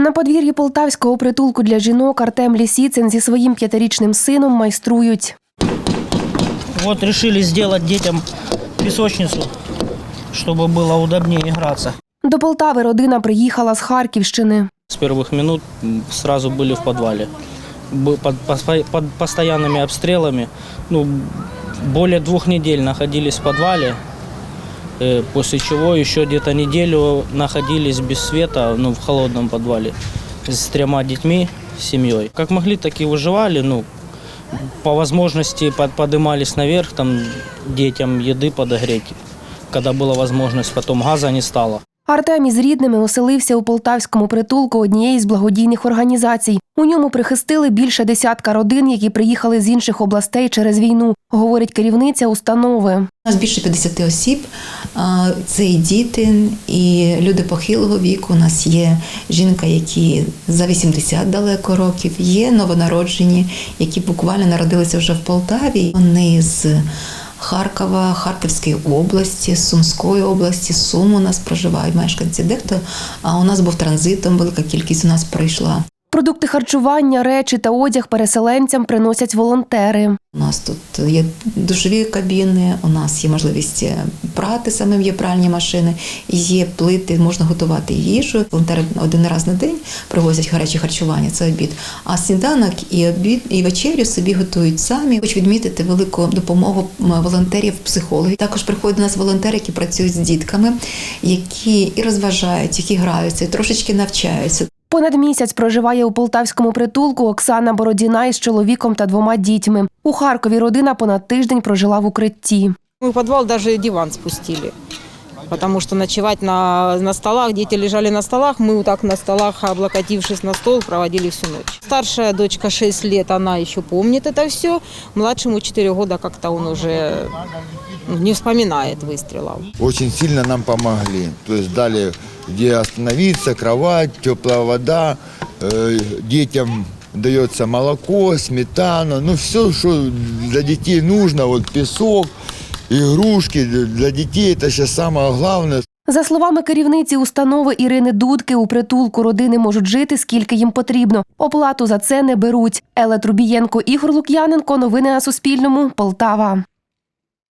На подвір'ї полтавського притулку для жінок Артем Лісіцин зі своїм п'ятирічним сином майструють. Вот решили сделать детям песочницу, чтобы было удобнее играться. До Полтави родина приїхала з Харківщини. С первых минут м, сразу были в подвале. Бы- Под, пос- под постоянными обстрелами. Ну, более двух недель находились в подвале, э, После чего еще где-то неделю находились без света, ну, в холодном подвале, с тремя детьми, с семьей. Как могли, так и выживали, ну, по возможности под, подымались наверх, там, детям еды подогреть, когда была возможность, потом газа не стало. Артем із рідними оселився у полтавському притулку однієї з благодійних організацій. У ньому прихистили більше десятка родин, які приїхали з інших областей через війну, говорить керівниця установи. У нас більше 50 осіб. Це і діти, і люди похилого віку. У нас є жінка, які за 80 далеко років, є новонароджені, які буквально народилися вже в Полтаві. Вони з Харкова, Харківської області, Сумської області, Сум у нас проживають мешканці. Дехто а у нас був транзитом, велика кількість у нас прийшла. Продукти харчування, речі та одяг переселенцям приносять волонтери. У нас тут є душові кабіни, у нас є можливість прати самим є пральні машини, є плити, можна готувати їжу. Волонтери один раз на день привозять гаряче харчування, це обід. А сніданок і обід і вечерю собі готують самі. Хочу відмітити велику допомогу волонтерів, психологів. Також приходять до нас волонтери, які працюють з дітками, які і розважають, які граються, і трошечки навчаються. Понад місяць проживає у полтавському притулку Оксана Бородіна із чоловіком та двома дітьми. У Харкові родина понад тиждень прожила в укритті. Мы в подвал даже диван спустили. Потому что ночевать на, на столах, дети лежали на столах, мы вот так на столах, облокотившись на стол, проводили всю ночь. Старшая дочка 6 лет, она еще помнит это все. Младшему 4 года как-то он уже ну, не вспоминает выстрелов. очень сильно нам помогли. То есть дали где остановиться, кровать, теплая вода, э, детям дается молоко, сметана, ну все, что для детей нужно, вот песок, игрушки для дітей це ще саме головне. За словами керівниці установи Ірини Дудки, у притулку родини можуть жити скільки їм потрібно. Оплату за це не беруть. Еле Трубієнко, Ігор Лук'яненко. Новини на Суспільному. Полтава.